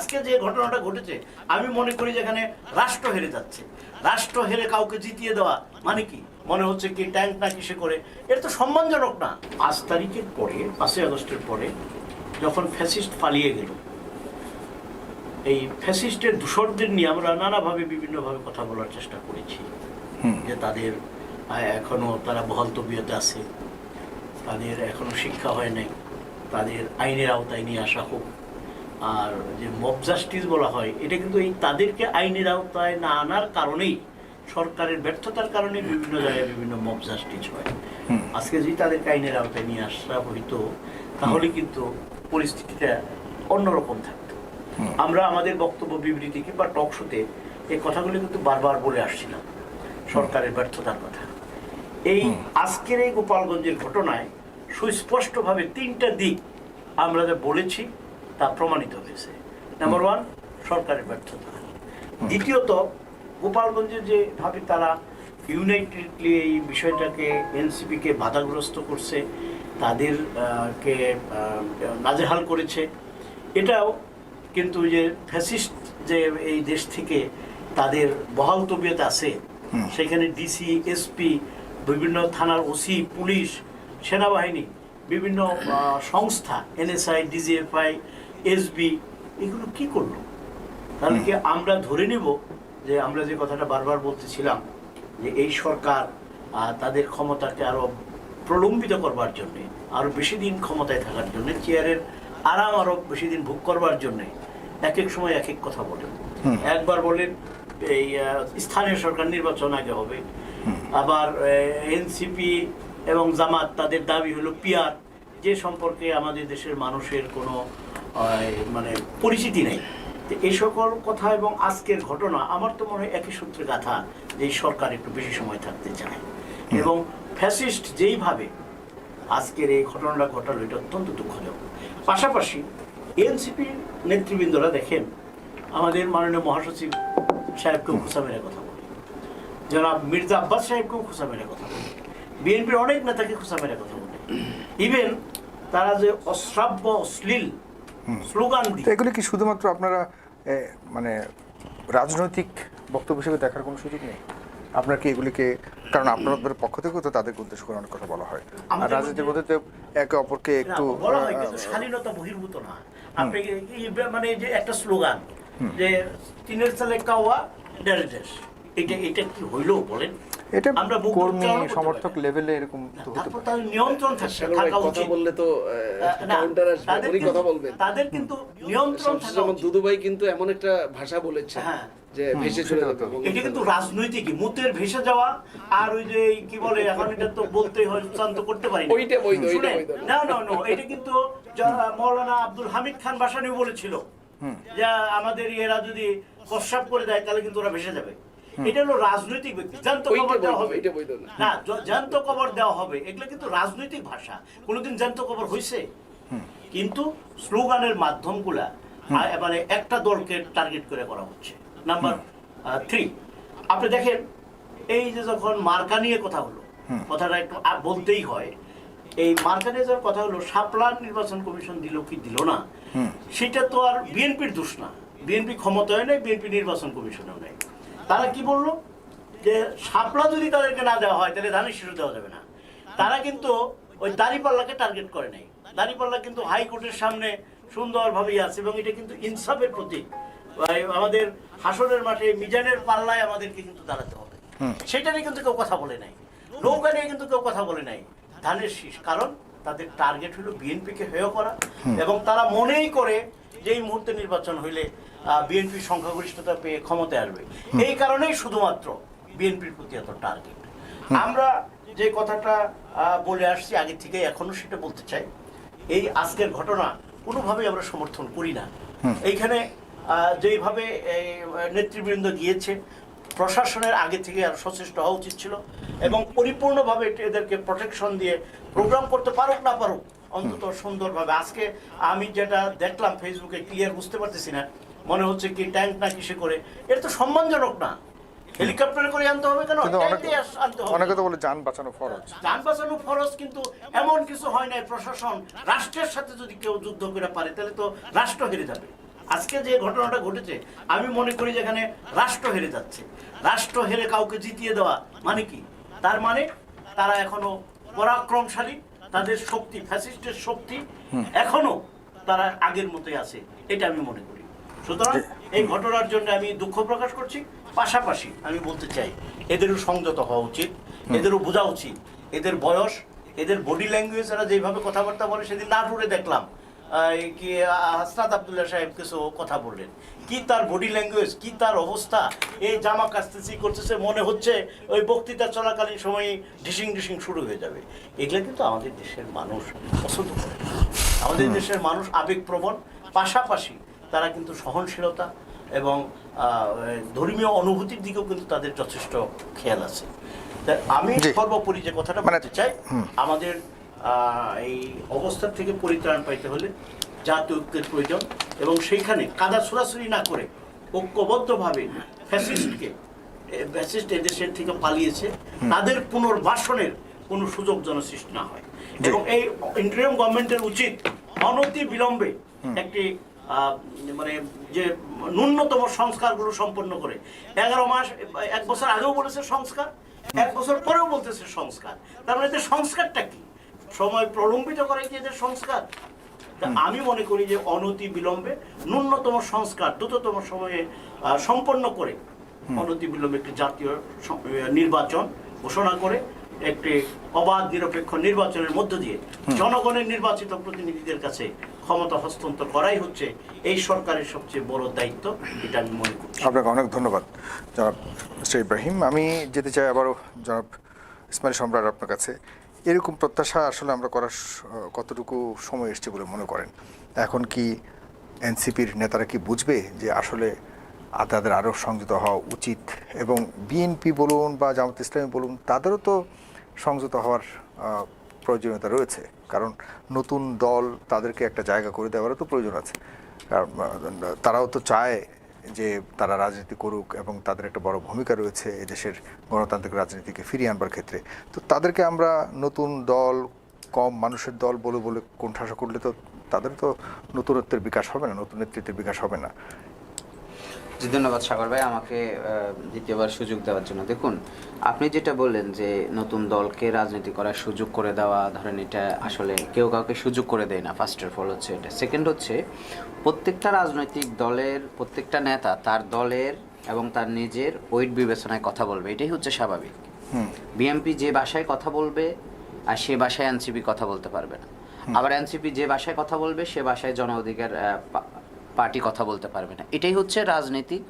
আজকে যে ঘটনাটা ঘটেছে আমি মনে করি যে এখানে রাষ্ট্র হেরে যাচ্ছে। রাষ্ট্র হেরে কাউকে জিতিয়ে দেওয়া মানে কি? মনে হচ্ছে কি ট্যাঙ্ক না কিসে করে। এটা তো সম্মানজনক না। পাঁচ তারিখের পরে পাঁচই আগস্টের পরে যখন ফ্যাসিস্ট পালিয়ে গেল এই ফ্যাসিস্টের দূষরদের নিয়ে আমরা নানাভাবে বিভিন্নভাবে কথা বলার চেষ্টা করেছি। যে তাদের এখনও তারা বহাল তবিয়তে আছে। তাদের এখনও শিক্ষা হয় নাই। তাদের আইনের আওতায় নিয়ে আসা হোক। আর যে মব জাস্টিস বলা হয় এটা কিন্তু এই তাদেরকে আইনের আওতায় না আনার কারণেই সরকারের ব্যর্থতার কারণে বিভিন্ন জায়গায় বিভিন্ন মব জাস্টিস হয়। আজকে যদি তাদেরকে আইনের আওতায় নিয়ে আসা হইতো তাহলে কিন্তু পরিস্থিতিটা অন্যরকম থাকতো। আমরা আমাদের বক্তব্য বিবৃতি কিংবা টক শোতে এই কথাগুলি কিন্তু বারবার বলে আসছিলাম সরকারের ব্যর্থতার কথা। এই আজকের এই গোপালগঞ্জের ঘটনায় সুস্পষ্টভাবে তিনটা দিক আমরা যা বলেছি তা প্রমাণিত হয়েছে। নাম্বার ওয়ান সরকারের ব্যর্থতা। দ্বিতীয়ত গোপালগঞ্জে যেভাবে তারা ইউনাইটেডলি এই বিষয়টাকে এনসিপিকে বাধাগ্রস্ত করছে তাদের আহ, কে নাজেহাল করেছে এটাও কিন্তু যে ফ্যাসিস্ট যে এই দেশ থেকে তাদের বহাল তবিয়ত আছে সেখানে ডিসি এসপি বিভিন্ন থানার ওসি পুলিশ সেনাবাহিনী বিভিন্ন সংস্থা এনএসআই ডিজিএফআই এসবি এগুলো কি করল? তাহলে কি আমরা ধরে নিব যে আমরা যে কথাটা বারবার বলতেছিলাম যে এই সরকার তাদের ক্ষমতাকে আরও প্রলম্বিত করবার জন্য আরও বেশি দিন ক্ষমতায় থাকার জন্য চেয়ারের আরাম আরও বেশি দিন ভোগ করবার জন্য এক এক সময় এক এক কথা বলেন একবার বলেন এই স্থানীয় সরকার নির্বাচন আগে হবে। আবার এনসিপি এবং জামাত তাদের দাবি হলো পিয়ার যে সম্পর্কে আমাদের দেশের মানুষের কোনো মানে পরিচিতি নেই। এই সকল কথা এবং আজকের ঘটনা আমার তো মনে হয় একই সূত্রে গাথা যে সরকার একটু বেশি সময় থাকতে চায়। এবং ফ্যাসিস্ট যেইভাবে আজকের এই ঘটনাটা ঘটালো এটা অত্যন্ত দুঃখজনক। পাশাপাশি এনসিপির নেতৃবৃন্দরা দেখেন আমাদের মাননীয় মহাসচিব সাহেবকেও খোসা মেরে কথা বলে। জনাব মির্জা আব্বাস সাহেবকেও খোসা মেরে কথা বলে। বিএনপির অনেক নেতাকে খোসা মেরে কথা বলে। ইভেন তারা যে অশ্রাব্য অশ্লীল স্লোগান দিয়ে এগুলি কি শুধুমাত্র আপনারা মানে রাজনৈতিক বক্তব্য হিসেবে দেখার কোনো সুযোগ নেই? আপনার কি এগুলিকে কারণ আপনাদের পক্ষ থেকেও তো তাদেরকে উদ্দেশ্য করে অনেক কথা বলা হয়। আর রাজনীতির মধ্যে তো একে অপরকে একটু শালীনতা বহির্ভূত না। আপনি মানে যে একটা স্লোগান যে চীনের সালে কাওয়া এটা এটা কি হইল বলেন? এটা কর্মী সমর্থক লেভেলে এরকম তো হতে তারপর পারে। তাদের নিয়ন্ত্রণ থাকা কথা বললে তো কাউন্টার আসবে উনি কথা বলবেন। তাদের কিন্তু নিয়ন্ত্রণ থাকা কিন্তু এমন একটা ভাষা বলেছে হ্যাঁ। যে ভেসে চলে এটা কিন্তু রাজনৈতিক মুতের ভেসে যাওয়া আর ওই যে কি বলে এখন এটা তো বলতে হয় শান্ত করতে পারি না। ওইটা বৈধ, ওইটা বৈধ। না। না না এটা কিন্তু মৌলানা আব্দুল হামিদ খান বাসানিও বলেছিল যে আমাদের এরা যদি প্রস্রাব করে দেয় তাহলে কিন্তু ওরা ভেসে যাবে। এটা হলো রাজনৈতিক ব্যক্তি। জ্যান্ত ওইটা কবর দেওয়া হবে। না। না জ- জ্যান্ত কবর দেওয়া হবে। এগুলো কিন্তু রাজনৈতিক ভাষা। কোনোদিন জ্যান্ত কবর হয়েছে কিন্তু স্লোগানের মাধ্যমগুলা মানে একটা দলকে টার্গেট করে করা হচ্ছে। নাম্বার থ্রি আপনি দেখেন এই যে যখন মার্কা নিয়ে কথা হলো কথাটা একটু বলতেই হয়। এই মার্কা নিয়ে যখন কথা হলো শাপলার নির্বাচন কমিশন দিল কি দিল না? সেটা তো আর বিএনপির দোষ না। বিএনপি ক্ষমতায় নেই বিএনপি নির্বাচন কমিশনেও নেই। তারা কি বলল? যে শাপলা যদি তাদেরকে না দেওয়া হয় তাহলে ধানের শিশু দেওয়া যাবে না। তারা কিন্তু ওই দাঁড়িপাল্লাকে টার্গেট করে নাই। দাঁড়িপাল্লা কিন্তু হাইকোর্টের সামনে সুন্দরভাবেই আছে এবং এটা কিন্তু ইনসাফের প্রতীক। আমাদের হাসনের মাঠে মিজানের পাল্লায় আমাদেরকে কিন্তু দাঁড়াতে হবে। সেটা নিয়ে কিন্তু কেউ কথা বলে নাই। নৌকা নিয়ে কিন্তু কেউ কথা বলে নাই। ধানের শীষ কারণ তাদের টার্গেট হলো বিএনপিকে হেয় করা এবং তারা মনেই করে যে এই মুহূর্তে নির্বাচন হইলে বিএনপি সংখ্যাগরিষ্ঠতা পেয়ে ক্ষমতায় আসবে। এই কারণেই শুধুমাত্র বিএনপির প্রতি এত টার্গেট আমরা যে কথাটা বলে আসছি আগে থেকে এখনও সেটা বলতে চাই এই আজকের ঘটনা কোনোভাবেই আমরা সমর্থন করি না। এইখানে যেইভাবে নেতৃবৃন্দ গিয়েছে প্রশাসনের আগে থেকে আর সচেষ্ট হওয়া উচিত ছিল এবং পরিপূর্ণভাবে এদেরকে প্রোটেকশন দিয়ে প্রোগ্রাম করতে পারুক না পারুক অন্তত সুন্দরভাবে। আজকে আমি যেটা দেখলাম ফেসবুকে ক্লিয়ার বুঝতে পারতেছি না মনে হচ্ছে কি ট্যাঙ্ক না কিসে করে? এটা তো সম্মানজনক না। হেলিকপ্টারে করে আনতে হবে কেন? অনেক তো বলে যান বাঁচানো ফরজ। যান বাঁচানো ফরজ কিন্তু এমন কিছু হয় নাই। প্রশাসন রাষ্ট্রের সাথে যদি কেউ যুদ্ধ করে পারে তাহলে তো রাষ্ট্র হেরে যাবে। আজকে যে ঘটনাটা ঘটেছে আমি মনে করি যে এখানে রাষ্ট্র হেরে যাচ্ছে। রাষ্ট্র হেরে কাউকে জিতিয়ে দেওয়া মানে কি? তার মানে তারা এখনও পরাক্রমশালী তাদের শক্তি ফ্যাসিস্টের শক্তি এখনও তারা আগের মতোই আছে এটা আমি মনে করি। সুতরাং এই ঘটনার জন্য আমি দুঃখ প্রকাশ করছি। পাশাপাশি আমি বলতে চাই এদেরও সংযত হওয়া উচিত এদেরও বোঝা উচিত এদের বয়স এদের বডি ল্যাঙ্গুয়েজ এরা যেভাবে কথাবার্তা বলে সেদিন নাটুরে দেখলাম কি হাসনাত আবদুল্লাহ সাহেব কিছু কথা বললেন। কি তার বডি ল্যাঙ্গুয়েজ কি তার অবস্থা? এই জামা কাচতেছি করতেছে মনে হচ্ছে ওই বক্তৃতা চলাকালীন সময় ঢিসিং ঢিসিং শুরু হয়ে যাবে। এগুলো কিন্তু আমাদের দেশের মানুষ পছন্দ করে আমাদের দেশের মানুষ আবেগপ্রবণ। পাশাপাশি তারা কিন্তু সহনশীলতা এবং ধর্মীয় অনুভূতির দিকেও কিন্তু তাদের যথেষ্ট খেয়াল আছে। আমি। সর্বোপরি যে কথাটা মানে- বলতে চাই আমাদের এই অবস্থা থেকে পরিত্রাণ পাইতে হলে জাতীয় ঐক্যের প্রয়োজন এবং সেইখানে কাদা ছোড়াছুরি না করে ঐক্যবদ্ধভাবে ফ্যাসিস্টকে ফ্যাসিস্ট এদেশের থেকে পালিয়েছে তাদের পুনর্বাসনের কোনো সুযোগ যেন সৃষ্টি না হয়। এবং এই ইন্টারিয়াম গভর্নমেন্টের উচিত অনতি বিলম্বে একটি মানে যে ন্যূনতম সংস্কারগুলো সম্পন্ন করে। এগারো মাস এক বছর আগেও বলেছে সংস্কার এক বছর পরেও বলতেছে সংস্কার। তার মানে এদের সংস্কারটা কি? সময় প্রলম্বিত করে কি এদের সংস্কার? আমি মনে করি যে অনতি বিলম্বে ন্যূনতম সংস্কার দ্রুততম সময়ে সম্পন্ন করে অনতি বিলম্বে একটি জাতীয় নির্বাচন ঘোষণা করে একটি অবাধ নিরপেক্ষ নির্বাচনের মধ্য দিয়ে জনগণের নির্বাচিত প্রতিনিধিদের কাছে ক্ষমতা হস্তান্তর করাই হচ্ছে এই সরকারের সবচেয়ে বড় দায়িত্ব, এটা আমি মনে করি। আপনাকে অনেক ধন্যবাদ, জনাব মিস্টার ইব্রাহিম। আমি যেতে চাই আবারও জনাব ইসমাইল সম্রাট আপনার কাছে। এরকম প্রত্যাশা আসলে আমরা করার কতটুকু সময় এসছে বলে মনে করেন? এখন কি এনসিপির নেতারা কি বুঝবে যে আসলে তাদের আরও সংযত হওয়া উচিত? এবং বিএনপি বলুন বা জামাত ইসলামী বলুন, তাদেরও তো সংযত হওয়ার প্রয়োজনীয়তা রয়েছে। কারণ নতুন দল তাদেরকে একটা জায়গা করে দেওয়ারও তো প্রয়োজন আছে। কারণ, তারাও তো চায় যে তারা রাজনীতি করুক এবং তাদের একটা বড় ভূমিকা রয়েছে এদেশের গণতান্ত্রিক রাজনীতিকে ফিরিয়ে আনবার ক্ষেত্রে। তো তাদেরকে আমরা নতুন দল কম মানুষের দল বলে বলে কোণঠাসা করলে তো তাদের তো নতুনত্বের বিকাশ হবে না নতুন নেতৃত্বের বিকাশ হবে না। জি ধন্যবাদ সাগর ভাই আমাকে দ্বিতীয়বার সুযোগ দেওয়ার জন্য। দেখুন আপনি যেটা বললেন যে নতুন দলকে রাজনীতি করার সুযোগ করে দেওয়া ধরেন এটা আসলে কেউ কাউকে সুযোগ করে দেয় না ফার্স্ট অফ অল হচ্ছে এটা। সেকেন্ড হচ্ছে প্রত্যেকটা রাজনৈতিক দলের প্রত্যেকটা নেতা তার দলের এবং তার নিজের ওয়েট বিবেচনায় কথা বলবে এটাই হচ্ছে স্বাভাবিক। বিএমপি যে ভাষায় কথা বলবে আর সে ভাষায় এনসিপি কথা বলতে পারবে না। আবার এনসিপি যে ভাষায় কথা বলবে সে ভাষায় জন অধিকার পার্টি কথা বলতে পারবে না। এটাই হচ্ছে রাজনৈতিক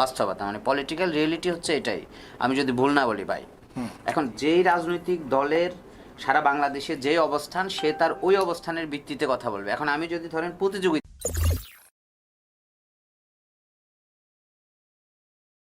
বাস্তবতা মানে পলিটিক্যাল রিয়েলিটি হচ্ছে এটাই। আমি যদি ভুল না বলি ভাই এখন যেই রাজনৈতিক দলের সারা বাংলাদেশে যে অবস্থান সে তার ওই অবস্থানের ভিত্তিতে কথা বলবে। এখন আমি যদি ধরেন প্রতিযোগিতা